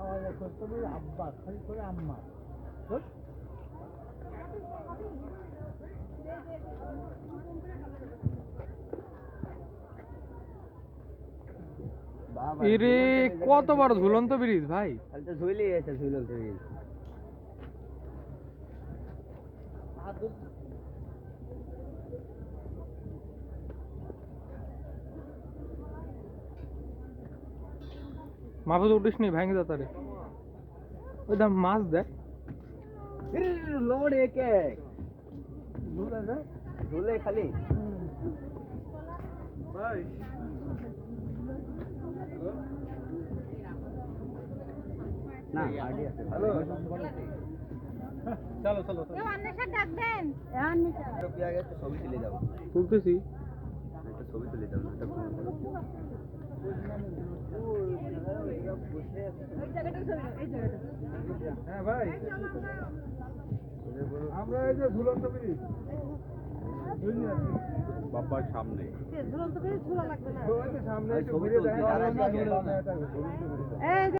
আলাদা করতে হবে আব্বা খালি করে আম্মা চল। ঝুলন্ত কত ব্রিজ। বড় ঝুলন্ত ব্রিজ ভাই তো ঝুলেই আছে ঝুলন্ত ব্রিজ। মাহফুজ উঠিস নি ভেঙে যা রে ওই দাম মাছ দেখ। এরে, লোড এক এক। ঝুলে খালি। না গাড়ি চলো চলো ডাকবেন। তুলতেছি। হ্যাঁ ভাই। আমরা এই যে ঝুলন্ত ব্রিজ বাবার সামনে। ঝুলন্ত ঝুলা লাগবে না। সামনে